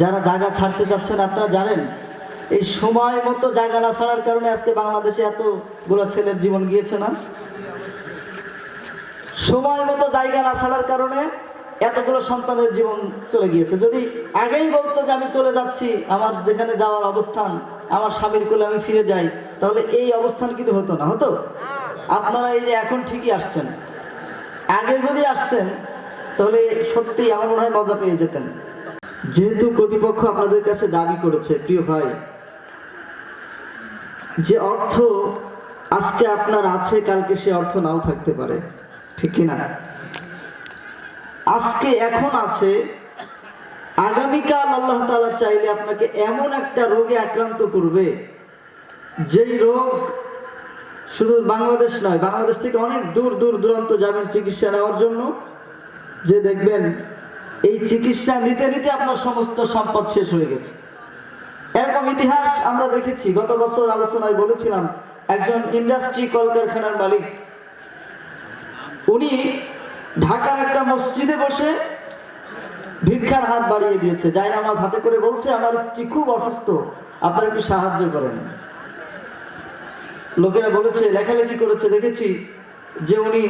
যারা জায়গা ছাড়তে চাচ্ছেন আপনারা জানেন, এই সময় মতো জায়গা না ছাড়ার কারণে আজকে বাংলাদেশে এতগুলো ছেলের জীবন গিয়েছে না। সময় মতো জায়গা না ছাড়ার কারণে এতগুলো সন্তানের জীবন চলে গিয়েছে। যদি আগেই বলতো যে আমি চলে যাচ্ছি, আমার যেখানে যাওয়ার অবস্থান, আমার স্বামীর কোলে আমি ফিরে যাই, তাহলে এই অবস্থান কিন্তু হতো না, হতো? আপনারা এই যে এখন ঠিকই আসছেন। আগে যদি আসতেন, তাহলে সত্যি আমার মনে হয় মজা পেয়ে যেতেন। যেহেতু প্রতিপক্ষ আপনাদের কাছে দাবি করেছে, প্রিয় ভাই, যে অর্থ আজকে আপনার আছে, কালকে সে অর্থ নাও থাকতে পারে, ঠিক কি না আজকে এখন আছে, আগামীকাল আল্লাহ তাআলা চাইলে আপনাকে এমন একটা রোগে আক্রান্ত করবে, যেই রোগ শুধু বাংলাদেশ নয়, বাংলাদেশ থেকে অনেক দূর দূর দূরান্ত যাবেন চিকিৎসা নেওয়ার জন্য, যে দেখবেন এই চিকিৎসা নিতে নিতে আপনার সমস্ত সম্পদ শেষ হয়ে গেছে। এরকম ইতিহাস আমরা দেখেছি। গত বছর আলোচনায় বলেছিলাম, একজন ইন্ডাস্ট্রি কলকারখানার মালিক। উনি ঢাকার একটা মসজিদে বসে ভিক্ষার হাত বাড়িয়ে দিয়েছে। যাই নামাজ হাতে করে বলছে, আমার স্ত্রী খুব অসুস্থ, আপনারা একটু সাহায্য করেন। লোকেরা বলেছে, লেখালেখি করেছে। দেখেছি যে উনি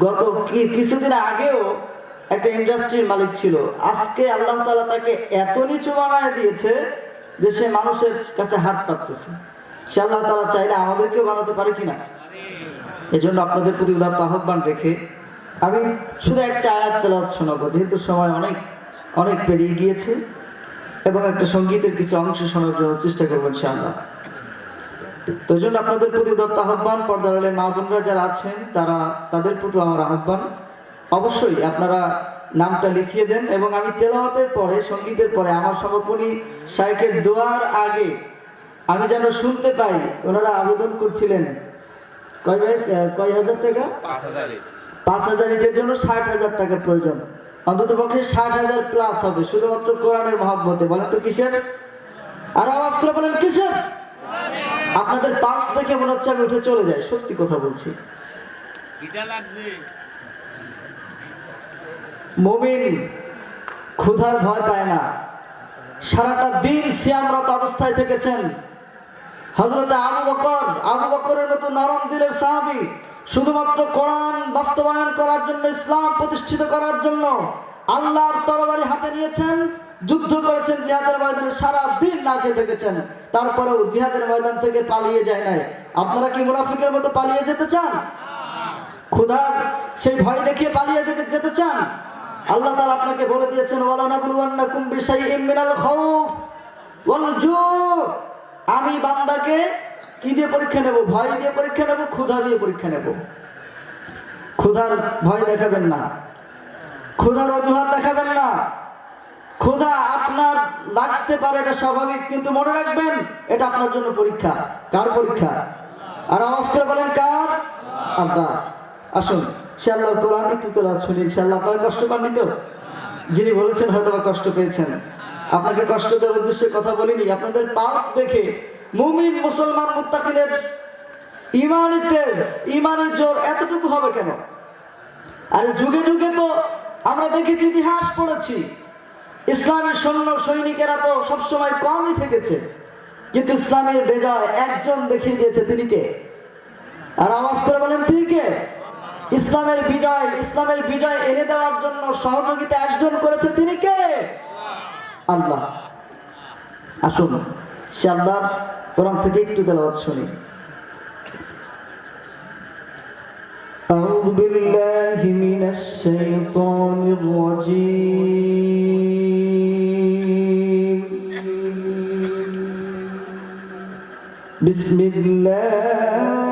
গত কিছুদিন আগেও একটা ইন্ডাস্ট্রির মালিক ছিল। আজকে আল্লাহ তাআলা তাকে এত নিচু বানায় দিয়েছে যে সে মানুষের কাছে হাত পাততেছে। সে আল্লাহ তালা চাইলে আমাদেরকেও বানাতে পারে কিনা এই জন্য আপনাদের প্রতি উদাত্ত আহ্বান রেখে আমি শুধু একটা আয়াত তেলাওয়াত শোনাবো। যেহেতু সময় অনেক অনেক পেরিয়ে গিয়েছে এবং একটা সঙ্গীতের কিছু অংশ শোনার জন্য চেষ্টা করব ইনশাআল্লাহ। তো এই জন্য আপনাদের প্রতি দত্ত আহ্বান, পর্দার আলে মা বোনরা যারা আছেন, তারা, তাদের প্রতি আমার আহ্বান। অবশ্যই আপনারা নামটা লিখিয়ে দেন এবং আমি তেলাওয়াতের পরে সঙ্গীতের পরে আমার সমাপনী শাইখের দোয়ার আগে আমি যেন শুনতে পাই ওনারা আবেদন করছিলেন। কয় ভাই কয় হাজার টাকা? পাঁচ হাজারে ইটের জন্য ষাট হাজার টাকা প্রয়োজন। অন্তত পক্ষে ষাট হাজার প্লাস হবে শুধুমাত্র কোরআনের মহাব্বতে। বলেন তো কিসের? আর আওয়াজ করে বলেন কিসের? আপনাদের পাঁচ দেখে মনে হচ্ছে আমি উঠে চলে যাই সত্যি কথা বলছি। মমিন ক্ষুধার ভয় পায় না। সারাটা দিন সিয়ামরত অবস্থায় থেকেছেন। হজরত আবু বকর, আবু বকরের মতো নরম দিলের সাহাবি শুধুমাত্র কোরআন বাস্তবায়ন করার জন্য, ইসলাম প্রতিষ্ঠিত করার জন্য আল্লাহর তরবারি হাতে নিয়েছেন, যুদ্ধ করেছেন, জিহাদের ময়দানে সারা দিন না খেয়ে থেকেছেন। তারপরেও জিহাদের ময়দান থেকে পালিয়ে যায় নাই। আপনারা কি মুনাফিকের মতো পালিয়ে যেতে চান? ক্ষুধার সেই ভয় দেখিয়ে পালিয়ে যেতে চান? আল্লাহ তাআলা আপনাকে বলে দিয়েছেন, ওয়ালা নাবলুওয়ান্নাকুম বিশাইইম মিনাল খাউফ ওয়াল আমি বান্দাকে কি দিয়ে পরীক্ষা নেব? ভয় দিয়ে পরীক্ষা নেব, ক্ষুধা দিয়ে পরীক্ষা নেব? ক্ষুধার ভয় দেখাবেন না। ক্ষুধার অজুহাত দেখাবেন না। ক্ষুধা আপনার লাগতে পারে, এটা স্বাভাবিক, কিন্তু মনে রাখবেন, এটা আপনার জন্য পরীক্ষা। কার পরীক্ষা? আর আওয়াজ করে বলেন, কার? আল্লাহ। আসুন। আল্লাহর কোরআন একটু তোলা শুনি ইনশাআল্লাহ। আপনারা কষ্ট পাননি তো? যিনি বলেছেন হয়তো কষ্ট পেয়েছেন। আপনাকে কষ্ট দেওয়ার উদ্দেশ্যে কথা বলিনি। আপনাদের পালস দেখে মুমিন, মুসলমান মুত্তাকিনের ইমানি তেজ, ইমানের জোর এতটুকু হবে কেন? আর যুগে যুগে তো আমরা দেখেছি ইতিহাস পড়েছি। ইসলামের সৈন্য, সৈনিকেরা তো সবসময় কমই থেকেছে। কিন্তু ইসলামের বেজায় একজন দেখিয়ে দিয়েছে। তিনি কে? আর আওয়াজ করে বলেন, তিনি কে? ইসলামের বিজয় ইসলামের বিজয় এনে দেওয়ার জন্য সহযোগিতা একজন করেছে তিনি কে আল্লাহ আসুন সে আল্লাহর কোরআন থেকে একটু তেলাওয়াত শুনি أعوذ بالله من الشيطان الرجيم بسم الله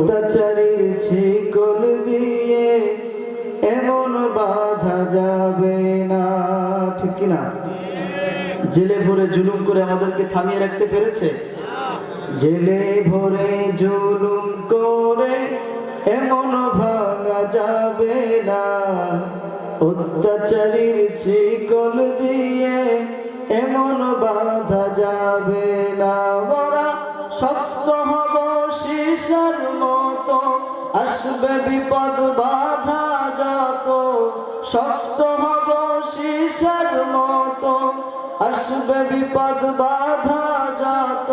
অত্যাচারীর শিকল দিয়ে এমন বাধা যাবে না। ঠিক কিনা? জেলে ভরে জুলুম করে আমাদেরকে থামিয়ে রাখতে পেরেছে? জেলে ভরে জুলুম করে এমন ভাঙা যাবে না। অত্যাচারীর শিকল দিয়ে এমন বাধা যাবে না। বড়া শক্ত হব শিশার আসবে বিপদ বাধা যত, শক্ত হব শিশার মতো। আসবে বিপদ বাধা যত,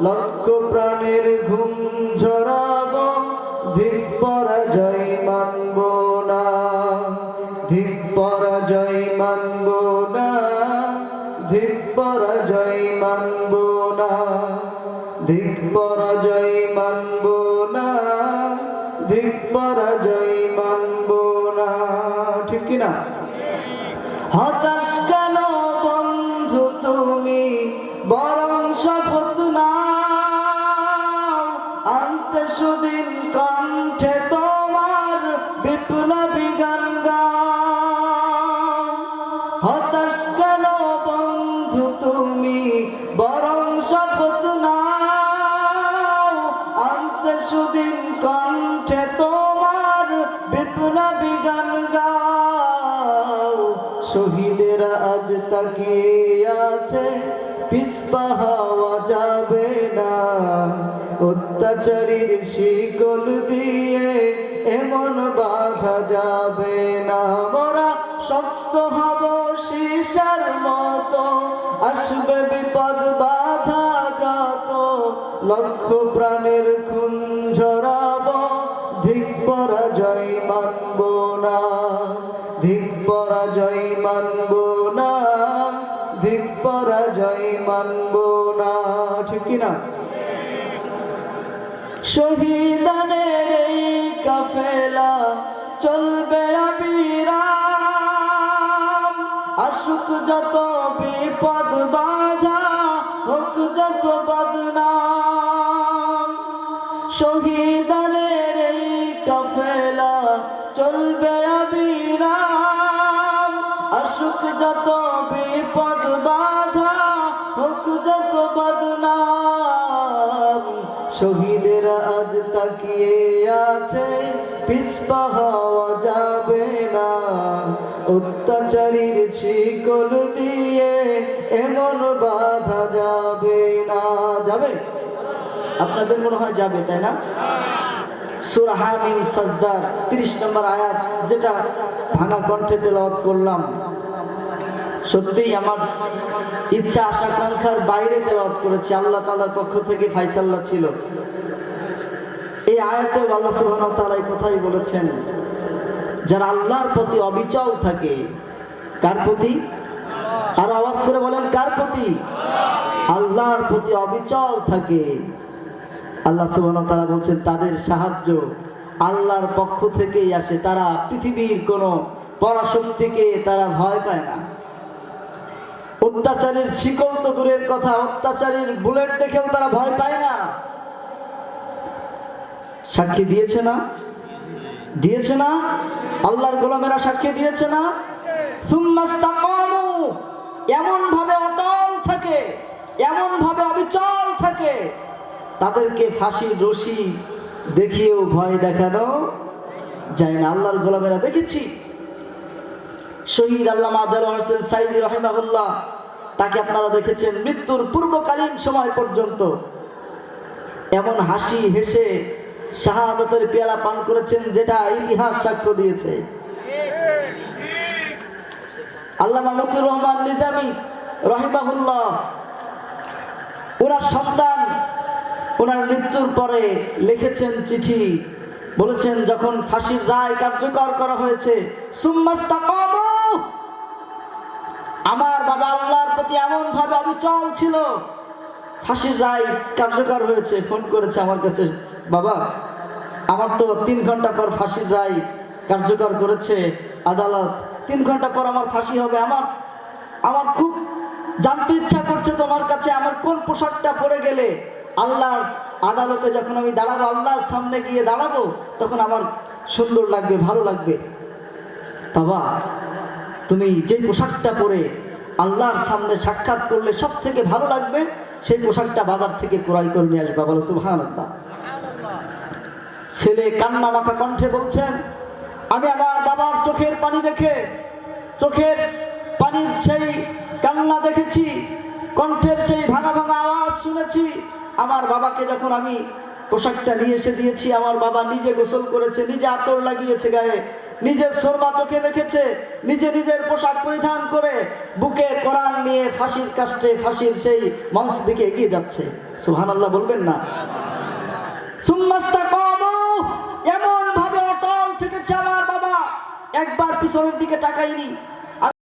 লক্ষ প্রাণের ঘুম ঝরাব, ধিক পরাজয় মানব না। ধিক পরাজয় মানব না, ধিক পরাজয় মানব না। ধিক পরাজয় হতাশ কেন বন্ধু তুমি? বরং শপথ নাও। আনতে সুদিন কণ্ঠে তোমার বিপ্লবী গান হতাশ কেন বন্ধু তুমি? বরং শপথ নাও। আনতে সুদিন কণ্ঠে তাকিয়ে আছে পিসপা হওয়া যাবে না। অত্যাচারীর শিকল দিয়ে এমন বাধা যাবে না। মোরা শক্ত হব শিশার মতো, আসবে বিপদ বাধা যত। লক্ষ প্রাণের শহীদানের এই কাফেলা চলবে অবিরাম আসুক যত বিপদ বাধা হোক যত বদনাম শহীদেরা আজ তাকিয়ে আছে পিসপা হওয়া যাবে না। অত্যাচারীর শিকল দিয়ে এমন বাধা যাবে না। যাবে? আপনাদের মনে হয় যাবে, তাই না? সূরা হামিম সাজদার 30 নম্বর আয়াত, যেটা ভাঙা কণ্ঠে তেলাওয়াত করলাম। সত্যিই আমার ইচ্ছা আশাকাঙ্ক্ষার বাইরে তেলাওয়াত করেছি, আল্লাহ তালার পক্ষ থেকে ফাইসাল্লা ছিল। এই আয়াতে আল্লাহ তাআলা এই কথাই বলেছেন, যারা আল্লাহর প্রতি অবিচল থাকে, কার প্রতি? আর আওয়াজ করে বলেন, কার প্রতি? আল্লাহর প্রতি অবিচল থাকে। আল্লাহ সুবহানাহু তারা বলছেন, তাদের সাহায্য আল্লাহর পক্ষ থেকেই আসে। তারা পৃথিবীর কোনো পরাশক্তিকে তারা ভয় পায় না। অত্যাচারীর শিকল তো দূরের কথা, অত্যাচারীর বুলেট দেখেও তারা ভয় পায় না। সাক্ষী দিয়েছে না? দিয়েছে না? আল্লাহর গোলামেরা সাক্ষী দিয়েছে না? এমন ভাবে অটল থাকে এমন ভাবে অবিচল থাকে। তাদেরকে ফাঁসির রশি দেখিয়েও ভয় দেখানো যায় না। আল্লাহর গোলামেরা দেখেছি। শহীদ আল্লাহ আদাল হোসেন সাইদি রহিমাহুল্লাহ, তাকে আপনারা দেখেছেন মৃত্যুর পূর্বকালীন সময় পর্যন্ত। এমন হাসি হেসে শাহাদতের পেয়ালা পান করেছেন যেটা ইতিহাস সাক্ষ্য দিয়েছে। আল্লাহ মতিউর রহমান নিজামী রহিমাহুল্লাহ, ওনার সন্তান, ওনার মৃত্যুর পরে লিখেছেন চিঠি, বলেছেন যখন ফাঁসির রায় কার্যকর করা হয়েছে, সুম্মাস্তাকামু আমার বাবা আল্লাহর প্রতি এমন ভাবে অবিচল ছিল। ফাঁসির রায় কার্যকর হয়েছে, ফোন করেছে আমার কাছে, বাবা, আমার তো তিন ঘণ্টা পর ফাঁসির রায় কার্যকর করেছে আদালত। তিন ঘণ্টা পর আমার ফাঁসি হবে, আমার আমার খুব জানতে ইচ্ছা করছে তোমার কাছে, আমার কোন পোশাকটা পরে গেলে আল্লাহর আদালতে যখন আমি দাঁড়াবো, আল্লাহর সামনে গিয়ে দাঁড়াবো, তখন আমার সুন্দর লাগবে, ভালো লাগবে। বাবা তুমি যে পোশাকটা পরে আল্লাহর সামনে সাক্ষাৎ করলে সব থেকে ভালো লাগবে সেই পোশাকটা বাজার থেকে ক্রয় করে নিয়ে আসবে। বলো সুহান ছেলে কান্না মাখা কণ্ঠে বলছেন আমি আমার বাবার চোখের পানি দেখে চোখের পানির সেই কান্না দেখেছি কণ্ঠের সেই ভাঙা ভাঙা আওয়াজ শুনেছি। আমার বাবাকে যখন আমি পোশাকটা নিয়ে এসে দিয়েছি আমার বাবা নিজে গোসল করেছে নিজে আতর লাগিয়েছে গায়ে। নিজের শর্মা চোখে দেখেছে, নিজে নিজের পোশাক পরিধান করে বুকে কোরআন নিয়ে ফাঁসির কাস্টে ফাঁসির সেই মঞ্চ দিকে এগিয়ে যাচ্ছে। সুহান আল্লাহ বলবেন না। এমন ভাবে অটল থেকেছে আমার বাবা। একবার পিছনের দিকে তাকাইনি।